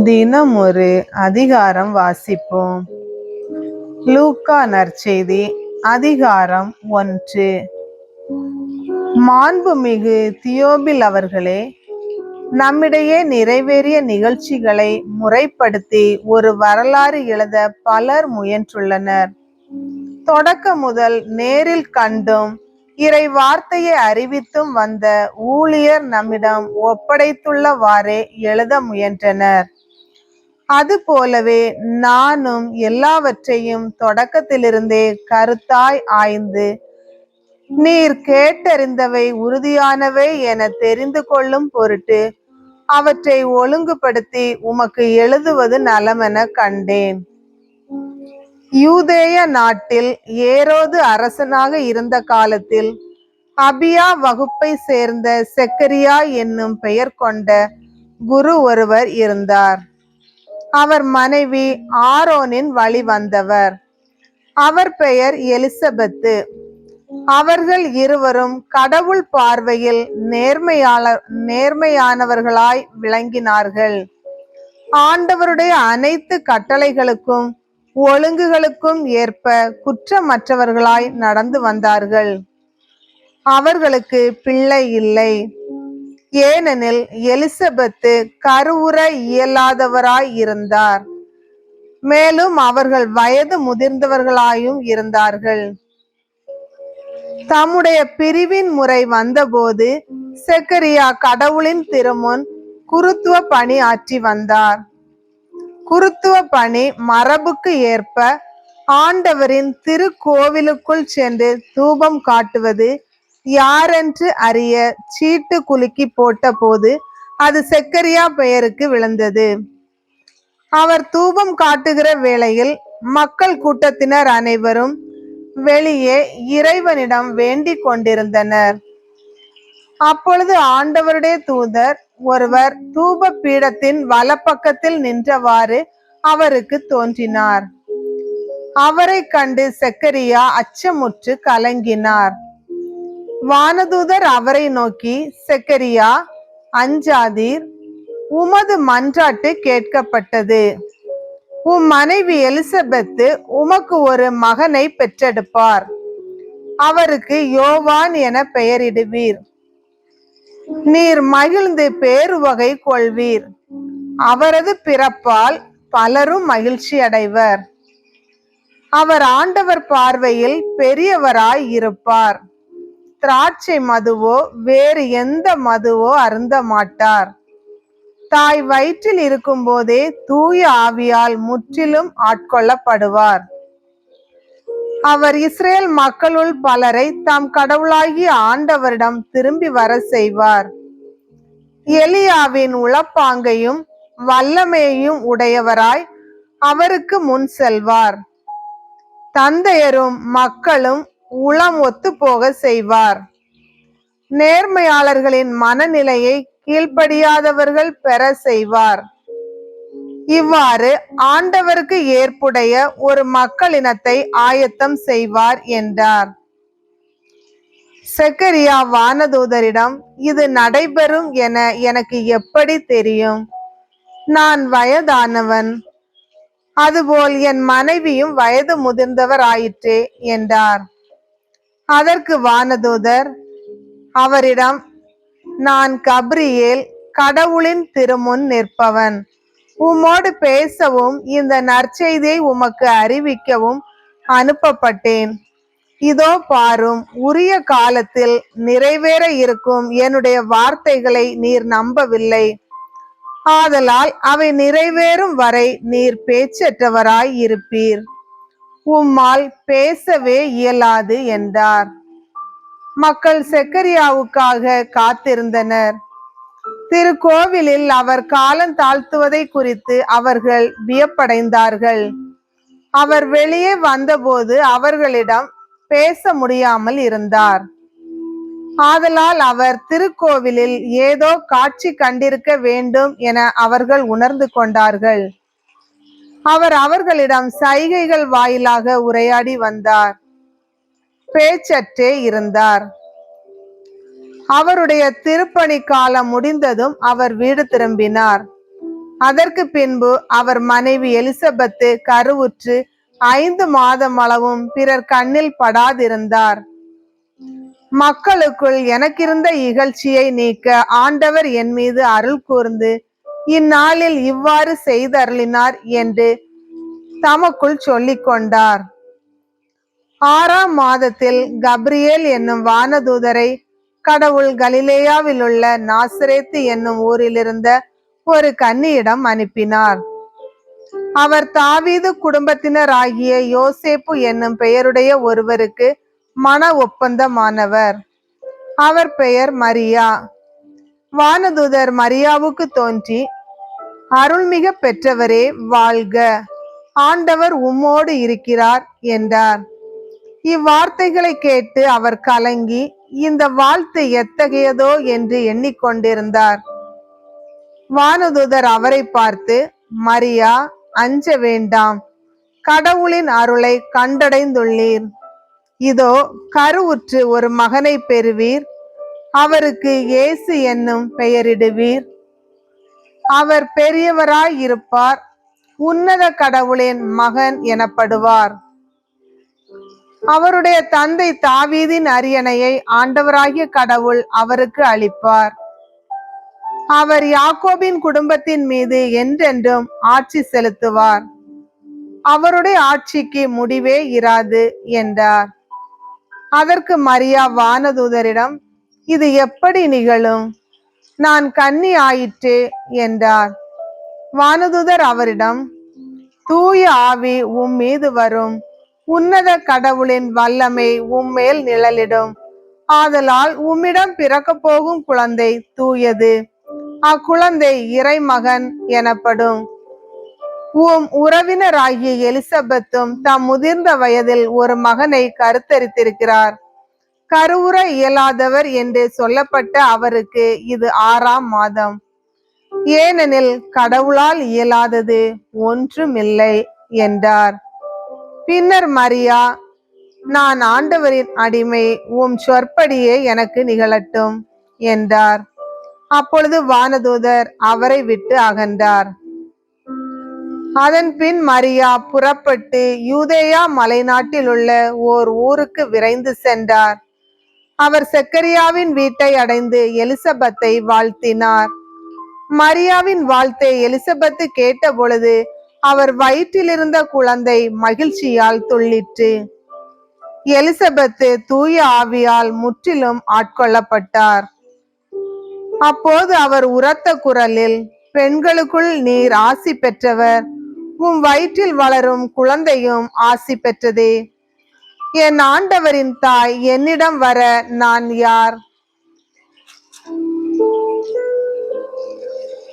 தினம் ஒரு அதிகாரம் வாசிப்போம். லூக்கா நற்செய்தி அதிகாரம் ஒன்று. மாண்புமிகு தியோபில் அவர்களே நம்மிடையே நிறைவேறிய நிகழ்ச்சிகளை முறைப்படுத்தி ஒரு வரலாறு எழுத பலர் முயன்றுள்ளனர். தொடக்க முதல் நேரில் கண்டும் இறை வார்த்தையை அறிவித்தும் வந்த ஊழியர் நம்மிடம் ஒப்படைத்துள்ளவாறே எழுத முயன்றனர். அது போலவே நானும் எல்லாவற்றையும் தொடக்கத்திலிருந்தே கருத்தாய் ஆய்ந்து நீர் கேட்டறிந்தவை உறுதியானவை என தெரிந்து கொள்ளும் பொருட்டு அவற்றை ஒழுங்குபடுத்தி உமக்கு எழுதுவது நலமென கண்டேன். யூதேய நாட்டில் ஏரோது அரசனாக இருந்த காலத்தில் அபியா வகுப்பை சேர்ந்த செக்கரியா என்னும் பெயர் கொண்ட குரு ஒருவர் இருந்தார். அவர் மனைவி ஆரோனின் வழி வந்தவர். அவர் பெயர் எலிசபெத்து. அவர்கள் இருவரும் கடவுள் பார்வையில் நேர்மையாளர் நேர்மையானவர்களாய் விளங்கினார்கள். ஆண்டவருடைய அனைத்து கட்டளைகளுக்கும் ஒழுங்குகளுக்கும் ஏற்ப குற்றமற்றவர்களாய் நடந்து வந்தார்கள். அவர்களுக்கு பிள்ளை இல்லை. ஏனெனில் எலிசபெத்து கருவுற இயலாதவராய் இருந்தார். மேலும் அவர்கள் வயது முதிர்ந்தவர்களாயும் இருந்தார்கள். தம்முடைய பிரிவின் முறை வந்தபோது செக்கரியா கடவுளின் திருமுன் குருத்துவ பணி ஆற்றி வந்தார். குருத்துவ பணி மரபுக்கு ஏற்ப ஆண்டவரின் திருக்கோவிலுக்குள் சென்று தூபம் காட்டுவது யாரென்று அறிய சீட்டு குலுக்கி போட்ட போது அது செக்கரியா பெயருக்கு விழுந்தது. அவர் தூபம் காட்டுகிற வேளையில் மக்கள் கூட்டத்தினர் அனைவரும் வெளியே இறைவனிடம் வேண்டிக் கொண்டிருந்தனர். அப்பொழுது ஆண்டவருடைய தூதர் ஒருவர் தூப பீடத்தின் வலப்பக்கத்தில் நின்றவாறு அவருக்கு தோன்றினார். அவரை கண்டு செக்கரியா அச்சமுற்று கலங்கினார். வானதூதர் அவரை நோக்கி செக்கரியா அஞ்சாதீர் உமது மன்றாட்டு கேட்கப்பட்டது. உம் மனைவி எலிசபெத்து உமக்கு ஒரு மகனை பெற்றெடுப்பார். அவருக்கு யோவான் என பெயரிடுவீர். நீர் மகிழ்ந்து பேருவகை கொள்வீர். அவரது பிறப்பால் பலரும் மகிழ்ச்சி அடைவர் அவர் ஆண்டவர் பார்வையில் பெரியவராய் இருப்பார். திராட்சை மதுவோ வேறு எந்த மதுவோ அருந்த மாட்டார் தாய் வயிற்றில் இருக்கும் போதே தூய ஆவியால் முற்றிலும் ஆட்கொள்ளப்படுவார். அவர் இஸ்ரேல் மக்களுள் பலரை தாம் கடவுளாகிய ஆண்டவரிடம் திரும்பி வர செய்வார். எலியாவின் உளப்பாங்கையும் வல்லமையையும் உடையவராய் அவருக்கு முன் செல்வார். தந்தையரும் மக்களும் உளம் ஒத்து போக செய்வார். நேர்மையாளர்களின் மனநிலையை கீழ்ப்படியாதவர்கள் பெற செய்வார். இவ்வாறு ஆண்டவருக்கு ஏற்புடைய ஒரு மக்களினத்தை ஆயத்தம் செய்வார் என்றார். செக்கரியா வானதூதரிடம் இது நடைபெறும் என எனக்கு எப்படி தெரியும்? நான் வயதானவன். அதுபோல் என் மனைவியும் வயது முதிர்ந்தவர் ஆயிற்றே என்றார். அதற்கு வானதூதர் அவரிடம் நான் கப்ரியேல் கடவுளின் திருமுன் நிற்பவன். உம்மோடு பேசவும் இந்த நற்செய்தியை உமக்கு அறிவிக்கவும் அனுப்பப்பட்டேன். இதோ பாரும் உரிய காலத்தில் நிறைவேற இருக்கும் என்னுடைய வார்த்தைகளை நீர் நம்பவில்லை. ஆதலால் அவை நிறைவேறும் வரை நீர் பேச்சற்றவராய் இருப்பீர். உம்மால் பேசவே இயலாது என்றார். மக்கள் செக்கரியாவுக்காக காத்திருந்தனர். திருக்கோவிலில் அவர் காலம் தாழ்த்துவதை குறித்து அவர்கள் வியப்படைந்தார்கள். அவர் வெளியே வந்தபோது அவர்களிடம் பேச முடியாமல் இருந்தார். ஆதலால் அவர் திருக்கோவிலில் ஏதோ காட்சி கண்டிருக்க வேண்டும் என அவர்கள் உணர்ந்து கொண்டார்கள். அவர் அவர்களிடம் சைகைகள் வாயிலாக உரையாடி வந்தார். பேச்சற்றே இருந்தார். அவருடைய திருப்பணி காலம் முடிந்ததும் அவர் வீடு திரும்பினார். அதற்கு பின்பு அவர் மனைவி எலிசபெத்து கருவுற்று ஐந்து மாதம் அளவும் பிறர் கண்ணில் படாதிருந்தார். மக்களுக்குள் எனக்கிருந்த இகழ்ச்சியை நீக்க ஆண்டவர் என் மீது அருள் கூர்ந்து இந்நாளில் இவ்வாறு செய்தருளினார் என்று தமக்குள் சொல்லிக் கொண்டார். ஆறாம் மாதத்தில் கப்ரியேல் என்னும் வானதூதரை கடவுள் கலிலேயாவில் உள்ள நாசரேத்து என்னும் ஊரிலிருந்த ஒரு கன்னியிடம் அனுப்பினார். அவர் தாவீது குடும்பத்தினராகிய யோசேப்பு என்னும் பெயருடைய ஒருவருக்கு மன ஒப்பந்தமானவர். அவர் பெயர் மரியா. வானதூதர் மரியாவுக்கு தோன்றி அருள்மிக பெற்றவரே வாழ்க. ஆண்டவர் உம்மோடு இருக்கிறார் என்றார். இவ்வார்த்தைகளை கேட்டு அவர் கலங்கி இந்த வாழ்த்து எத்தகையதோ? என்று எண்ணிக்கொண்டிருந்தார். வானதுதர் அவரை பார்த்து மரியா அஞ்ச வேண்டாம். கடவுளின் அருளை கண்டடைந்துள்ளீர். இதோ கருவுற்று ஒரு மகனை பெறுவீர். அவருக்கு இயேசு என்னும் பெயரிடுவீர். அவர் பெரியவராய் இருப்பார். உன்னத கடவுளின் மகன் எனப்படுவார். அவருடைய தந்தை தாவீதின் அரியணையை ஆண்டவராகிய கடவுள் அவருக்கு அளிப்பார். அவர் யாக்கோபின் குடும்பத்தின் மீது என்றென்றும் ஆட்சி செலுத்துவார். அவருடைய ஆட்சிக்கு முடிவே இராது என்றார். அதற்கு மரியா வானதூதரிடம் இது எப்படி நிகழும்? நான் கன்னி ஆயிற்று என்றார். வானதூதர் அவரிடம் தூய ஆவி உம் மீது வரும். உன்னத கடவுளின் வல்லமை உம்மேல் நிழலிடும். ஆதலால் உம்மிடம் பிறக்கப் போகும் குழந்தை தூயது. அக்குழந்தை இறைமகன் எனப்படும். உம் உறவினராகிய எலிசபெத்தும் தம் முதிர்ந்த வயதில் ஒரு மகனை கருத்தரித்திருக்கிறார். கருவுற இயலாதவர் என்று சொல்லப்பட்ட அவருக்கு இது ஆறாம் மாதம். ஏனெனில் கடவுளால் இயலாதது ஒன்றுமில்லை என்றார். பின்னர் மரியா நான் ஆண்டவரின் அடிமை உம் சொற்படியே எனக்கு நிகழட்டும் என்றார். அப்பொழுது வானதூதர் அவரை விட்டு அகன்றார். அதன் பின் மரியா புறப்பட்டு யூதேயா மலைநாட்டில் உள்ள ஓர் ஊருக்கு விரைந்து சென்றார். அவர் செக்கரியாவின் வீட்டை அடைந்து எலிசபெத்தை வாழ்த்தினார். மரியாவின் வாழ்த்தை எலிசபெத்து கேட்ட பொழுது அவர் வயிற்றிலிருந்த குழந்தை மகிழ்ச்சியால் துள்ளிற்று. எலிசபெத்து தூய ஆவியால் முற்றிலும் ஆட்கொள்ளப்பட்டார். அப்போது அவர் உரத்த குரலில் பெண்களுக்குள் நீர் ஆசி பெற்றவர். உம் வயிற்றில் வளரும் குழந்தையும் ஆசி பெற்றதே. என் ஆண்டவரின் தாய் என்னிடம் வர நான் யார்?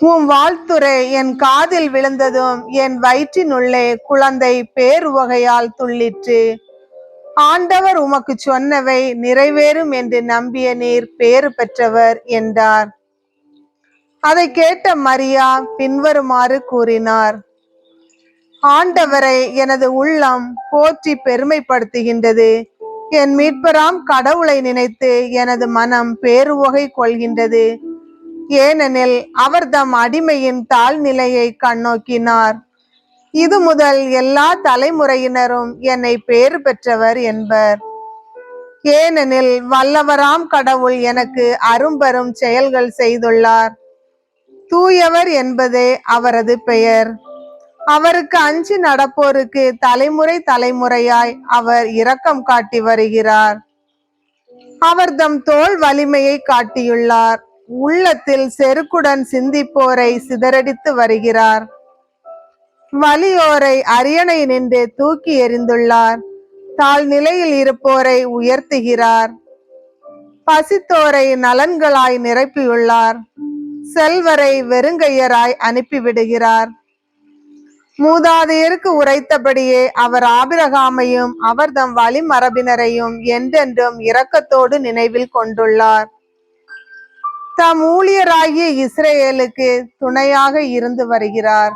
உன் வாழ்த்துரை என் காதில் விழுந்ததும் என் வயிற்றினுள்ளே குழந்தை பேருவகையால் துள்ளிற்று. ஆண்டவர் உமக்கு சொன்னவை நிறைவேறும் என்று நம்பிய நீர் பேறு பெற்றவர் என்றார். அதை கேட்ட மரியா பின்வருமாறு கூறினார். ஆண்டவரை எனது உள்ளம் போற்றி பெருமைப்படுத்துகின்றது. என் மீட்பராம் கடவுளை நினைத்து எனது மனம் பேருவகை கொள்கின்றது. ஏனெனில் அவர் தம் அடிமையின் தாழ்நிலையை கண்ணோக்கினார். இது முதல் எல்லா தலைமுறையினரும் என்னை பேறு பெற்றவர் என்பர். ஏனெனில் வல்லவராம் கடவுள் எனக்கு அரும்பெரும் செயல்கள் செய்துள்ளார். தூயவர் என்பதே அவரது பெயர். அவருக்கு அஞ்சு நடப்போருக்கு தலைமுறை தலைமுறையாய் அவர் இரக்கம் காட்டி வருகிறார். அவர் தம் தோல் வலிமையை காட்டியுள்ளார். உள்ளத்தில் செருக்குடன் சிந்திப்போரை சிதறடித்து வருகிறார். வலியோரை அரியணை நின்று தூக்கி எறிந்துள்ளார். தாழ் நிலையில் இருப்போரை உயர்த்துகிறார். பசித்தோரை நலன்களாய் நிரப்பியுள்ளார். செல்வரை வெறுங்கையராய் அனுப்பிவிடுகிறார். மூதாதையருக்கு உரைத்தபடியே அவர் ஆபிரகாமையும் அவர் தம் வழிமரபினரையும் என்றென்றும் இரக்கத்தோடு நினைவில் கொண்டுள்ளார். தம் ஊழியராகிய இஸ்ரேலுக்கு துணையாக இருந்து வருகிறார்.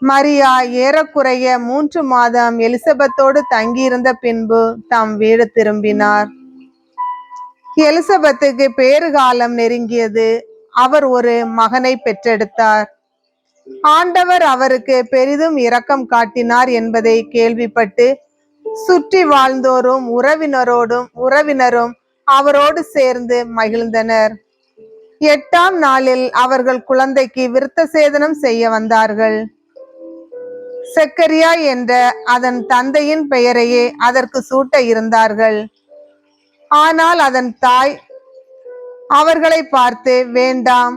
மரியா ஏறக்குறைய மூன்று மாதம் எலிசபெத்தோடு தங்கியிருந்த பின்பு தம் வீடு திரும்பினார். எலிசபெத்துக்கு பேறுகாலம் நெருங்கியது. அவர் ஒரு மகனை பெற்றெடுத்தார். ஆண்டவர் அவருக்கு பெரிதும் இரக்கம் காட்டினார் என்பதை கேள்விப்பட்டு சுற்றி வாழ்ந்தோரும் உறவினரோடும் உறவினரும் அவரோடு சேர்ந்து மகிழ்ந்தனர். எட்டாம் நாளில் அவர்கள் குழந்தைக்கு விருத்த சேதனம் செய்ய வந்தார்கள். செக்கரியா என்ற அதன் தந்தையின் பெயரையே அதற்கு சூட்ட இருந்தார்கள். ஆனால் அதன் தாய் அவர்களை பார்த்து வேண்டாம்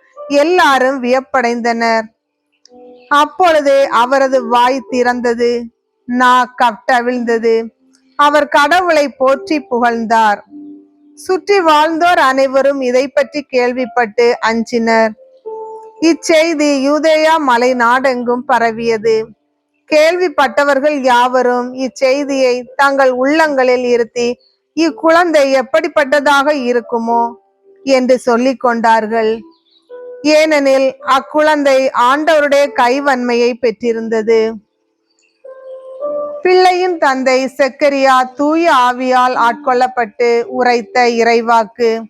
எல்லாரும் வியப்படைந்தனர். அப்பொழுது அவரது வாய் திறந்தது. நா கட்டவிழ்ந்தது அவர் கடவுளை போற்றி புகழ்ந்தார். சுற்றி வாழ்ந்தோர் அனைவரும் இதை பற்றி கேள்விப்பட்டு அஞ்சினர். இச்செய்தி யூதேயா மலை நாடெங்கும் பரவியது. கேள்விப்பட்டவர்கள் யாவரும் இச்செய்தியை தங்கள் உள்ளங்களில் இருத்தி இக்குழந்தை எப்படிப்பட்டதாக இருக்குமோ என்று சொல்லிக் கொண்டார்கள். ஏனெனில் அக்குழந்தை ஆண்டவருடைய கைவன்மையை பெற்றிருந்தது. பிள்ளையின் தந்தை செக்கரியா தூய ஆவியால் ஆட்கொள்ளப்பட்டு உரைத்த இறைவாக்கு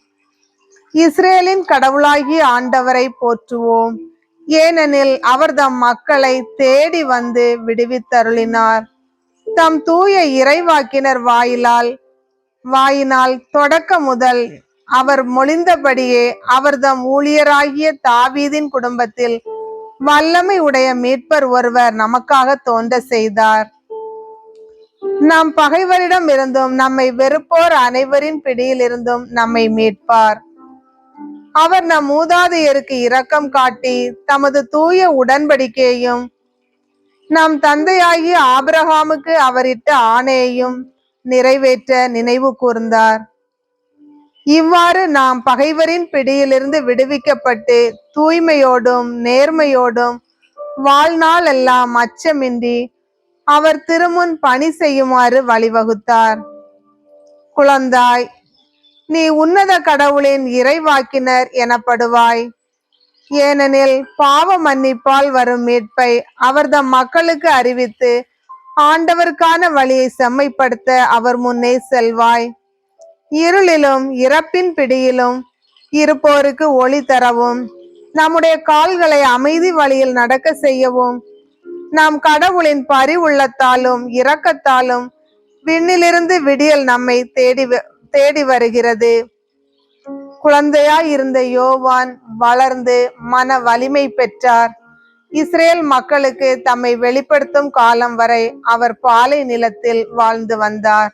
இஸ்ரேலின் கடவுளாகிய ஆண்டவரை போற்றுவோம். ஏனெனில் அவர் தம் மக்களை தேடி வந்து விடுவித்தருளினார். தம் தூய இறைவாக்கினர் வாயிலால் வாயினால் தொடக்க முதல் அவர் மொழிந்தபடியே அவர் தம் ஊழியராகிய தாவீதின் குடும்பத்தில் வல்லமை உடைய மீட்பர் ஒருவர் நமக்காக தோன்ற செய்தார். நம் பகைவரிடம் இருந்தும் நம்மை வெறுப்போர் அனைவரின் பிடியில் இருந்தும் நம்மை மீட்பார். அவர் நம் மூதாதையருக்கு இரக்கம் காட்டி தமது தூய உடன்படிக்கையையும் நம் தந்தையாகிய ஆபிரகாமுக்கு அவரிட்ட ஆணையையும் நிறைவேற்ற நினைவு கூர்ந்தார். இவ்வாறு நாம் பகைவரின் பிடியிலிருந்து விடுவிக்கப்பட்டு தூய்மையோடும் நேர்மையோடும் வாழ்நாள் எல்லாம் அச்சமின்றி அவர் திருமுன் பணி செய்யுமாறு வழிவகுத்தார். குழந்தாய் நீ உன்னத கடவுளின் இறைவாக்கினர் எனப்படுவாய். ஏனெனில் பாவ மன்னிப்பால் வரும் மீட்பை அவர்தம் மக்களுக்கு அறிவித்து ஆண்டவருக்கான வழியை செம்மைப்படுத்த அவர் முன்னே செல்வாய். இருளிலும் இறப்பின் பிடியிலும் இருப்போருக்கு ஒளி தரவும் நம்முடைய கால்களை அமைதி வழியில் நடக்க செய்யவும் நாம் கடவுளின் பரிவுள்ளத்தாலும் இரக்கத்தாலும் விண்ணிலிருந்து விடியல் நம்மை தேடி வ- தேடி வருகிறது. குழந்தையாய் இருந்த யோவான் வளர்ந்து மன வலிமை பெற்றார். இஸ்ரேல் மக்களுக்கு தம்மை வெளிப்படுத்தும் காலம் வரை அவர் பாலை நிலத்தில் வாழ்ந்து வந்தார்.